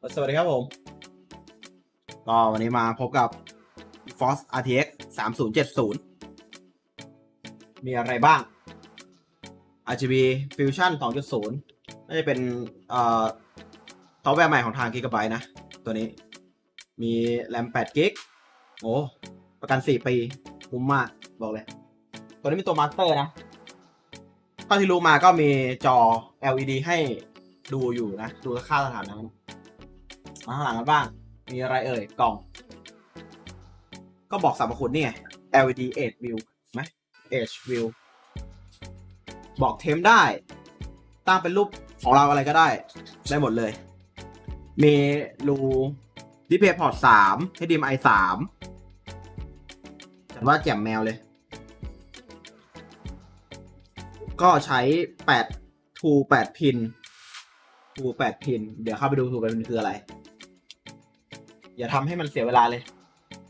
สวัสดีครับผม ก็วันนี้มาพบกับ Force RTX 3070 มีอะไรบ้าง RGB Fusion 2.0 น่าจะเป็นเอ่อซอฟต์แวร์ใหม่ของทาง Gigabyte นะ ตัวนี้ มีแรม8 g b โอ้ ประกัน 4 ปีคุ้มมาก บอกเลย ตัวนี้มีตัวมาสเตอร์นะเท่าที่รู้มาก็มีจอ LED ให้ดูอยู่นะ ดูค่าสถานะ มาข้างหลังกันบ้าง มีอะไรเอ่ย กล่อง ก็บอกสรรพคุณนี่ไง LED Edge View ไหม Edge View บอกเทมได้ ตั้งเป็นรูปของเราอะไรก็ได้ ได้หมดเลย มีรู Display Port 3 HDMI 3จัดว่าแจ่มแมวเลย ก็ใช้8ทู8พิน ทู8พิน เดี๋ยวเข้าไปดูทู8พินคืออะไร อย่าทำให้มันเสียเวลาเลย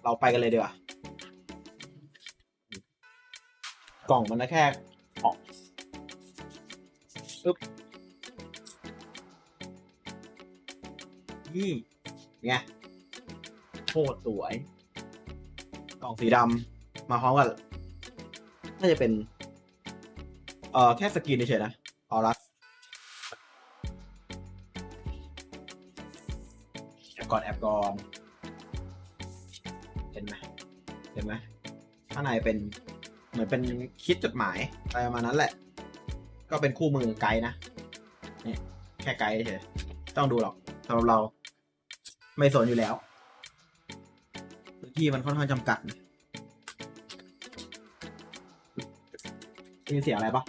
เราไปกันเลยดีกว่า กล่องมันนะแค่ออกปึ๊บนี่ไงโคตรสวย กล่องสีดำมาพร้อมกับน่าจะเป็น เอ่อ แค่สกรีนเฉยๆนะออรัส ก่อนแอบก่อน เห็นไหมเห็นไหมข้างในเป็นเหมือนเป็นคิดจดหมายอะไรประมาณนั้นแหละ ก็เป็นคู่มือไกด์นะนี่แค่ไกด์เฉยต้องดูหรอกสำหรับเรา ไม่สนอยู่แล้วพื้นที่มันค่อนข้างจำกัดนะได้ยินเสียงอะไรปะ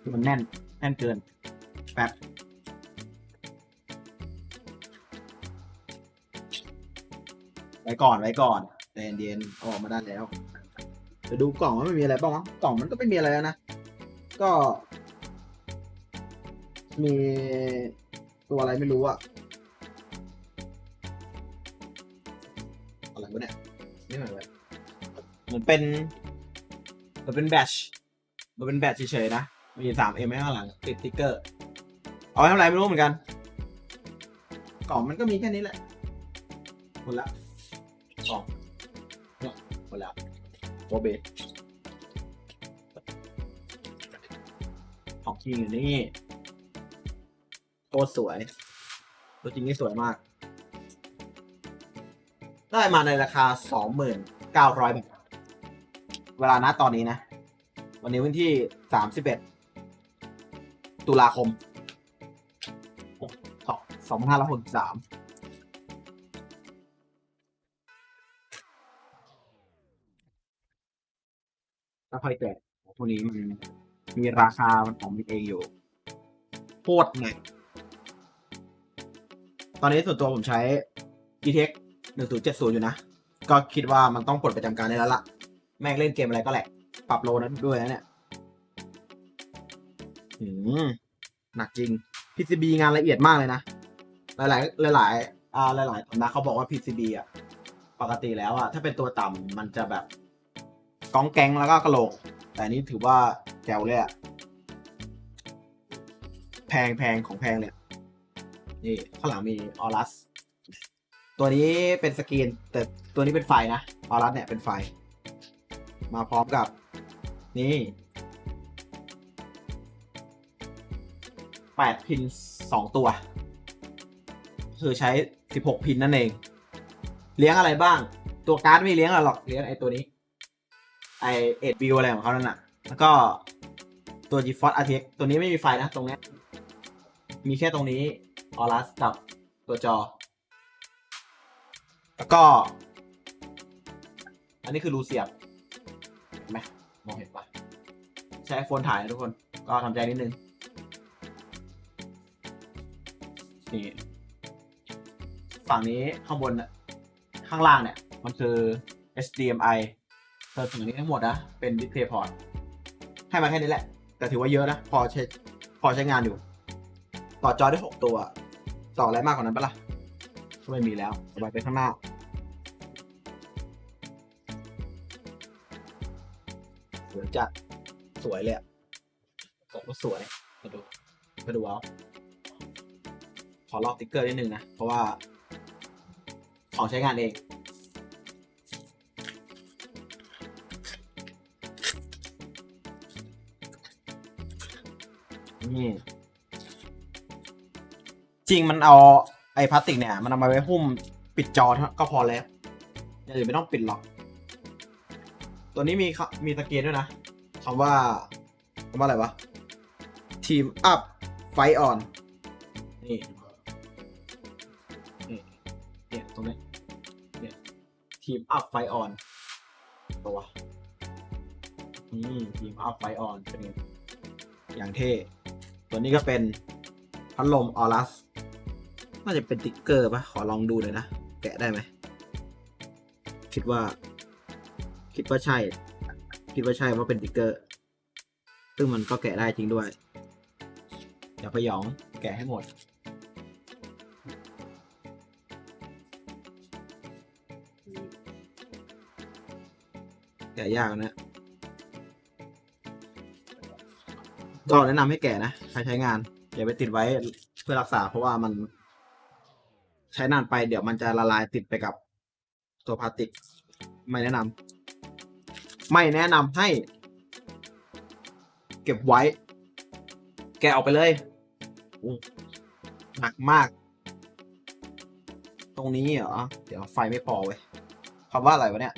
คือมันแน่น แน่นเกิน แป๊บ ว้ก่อนไว้ก่อนใจเย็นๆเออกมาได้แล้วเดี๋ยวดูกล่องว่ามันมีอะไรบ้างวะกล่องมันก็ไม่มีอะไรแล้วนะ ก็ มีตัวอะไรไม่รู้อะอะไรวะเนี่ยนี่เหมือนอะไรเหมือนเป็นเหมือนเป็นแบชมันเป็นแบตเฉยๆนะ มีสามเอ็มข้างหลังติดติ๊กเกอร์ เอาไว้ทำอะไรไม่รู้เหมือนกัน กล่องมันก็มีแค่นี้แหละหมดละ โอเบของจริงอยู่นี่โคตรสวย ตัวจริงนี่สวยมาก ได้มาในราคา 2,900 บาท เวลานะตอนนี้นะ วันนี้วันที่ 31 ตุลาคม 2563 ก็ค่อยแกะพวกนี้มันมีราคามันของมันเองอยู่โคตรหนักตอนนี้ส่วนตัวผมใช้ GTX 1070 อยู่นะ ก็คิดว่ามันต้องปลดประจำการได้แล้วล่ะ แม่งเล่นเกมอะไรก็แหลกปรับโลนั้นด้วยนะเนี่ยหืมหนักจริง PCB งานละเอียดมากเลยนะ หลาย ๆ หลาย ๆ อ่า หลายๆสำนักเขาบอกว่า PCB อะ ปกติแล้วอะ ถ้าเป็นตัวต่ำมันจะแบบ กองแกงแล้วก็กระโหลก แต่นี้ถือว่าแจ๋วเลยอะแพงแพงของแพงเลยนี่ข้างหลังมีออรัส ตัวนี้เป็นสกรีน แต่ตัวนี้เป็นไฟนะออรัสเนี่ยเป็นไฟ มาพร้อมกับ นี่แปดพินสองตัว คือใช้สิบหกพินนั่นเอง เลี้ยงอะไรบ้าง ตัวการ์ดไม่เลี้ยงหรอก เลี้ยงไอตัวนี้ ไอเอ็ดวิวอะไรของเขานั่นน่ะ แล้วก็ตัว GeForce RTX ตัวนี้ไม่มีไฟนะตรงนี้ มีแค่ตรงนี้ออรัสกับตัวจอ แล้วก็ อันนี้คือรูเสียบเห็นไหมมองเห็นปะใช้ไอโฟนถ่ายนะทุกคน ก็ทำใจนิดนึง นี่ ฝั่งนี้ข้างบน ข้างล่างเนี่ย มันคือ HDMI เธอฝั่งนี้ทั้งหมดนะ เป็น Display Port ให้มาแค่นี้แหละ แต่ถือว่าเยอะนะ พอใช้พอใช้งานอยู่ ต่อจอได้ 6 ตัว ต่ออะไรมากกว่านั้นปะล่ะก็ไม่มีแล้วเอาไว้ไปข้างหน้า สวยจัด สวยเลยอกล่องก็สวยมาดูมาดูเอาขอลอกติ๊กเกอร์นิดนึงนะ เพราะว่า ของใช้งานเอง นี่จริงมันเอาไอ้พลาสติกเนี่ย มันเอามาไว้หุ้มปิดจอก็พอแล้วอย่างอื่นไม่ต้องปิดหรอก ตัวนี้มีคมีตะเกียงด้วยนะคำว่าคำว่าอะไรวะทีมอัพไฟออนนี่นี่เนี่ยตรงนี้เนี่ยทีมอัพไฟออนตัวนี่ทีมอัพไฟออนเป็นอย่างเท่ ตัวนี้ก็เป็นพัดลมออรัส น่าจะเป็นติ๊กเกอร์ปะขอลองดูหน่อยนะ แกะได้ไหม คิดว่า คิดว่าใช่ คิดว่าใช่ว่าเป็นติ๊กเกอร์ ซึ่งมันก็แกะได้จริงด้วย อย่าไปหยองแกะให้หมดแกะยากนะ ก็แนะนำให้แกะนะใครใช้งานอย่าไปติดไว้เพื่อรักษา เพราะว่ามันใช้นานไปเดี๋ยวมันจะละลายติดไปกับตัวพลาสติก ไม่แนะนำไม่แนะนำให้ เก็บไว้ แกะออกไปเลยหนักมาก ตรงนี้เหรอ เดี๋ยวไฟไม่พอเว้ยคำว่าอะไรวะเนี่ย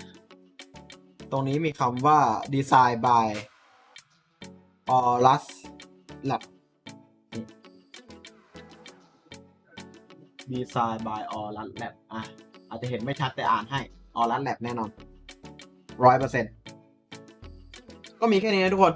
ตรงนี้มีคำว่า design by Aorus Lab ดีไซน์ by ออรัสแลบอะ อาจจะเห็นไม่ชัดแต่อ่านให้ออรัสแลบแน่นอนร้อยเปอร์เซ็นต์ก็มีแค่นี้นะทุกคน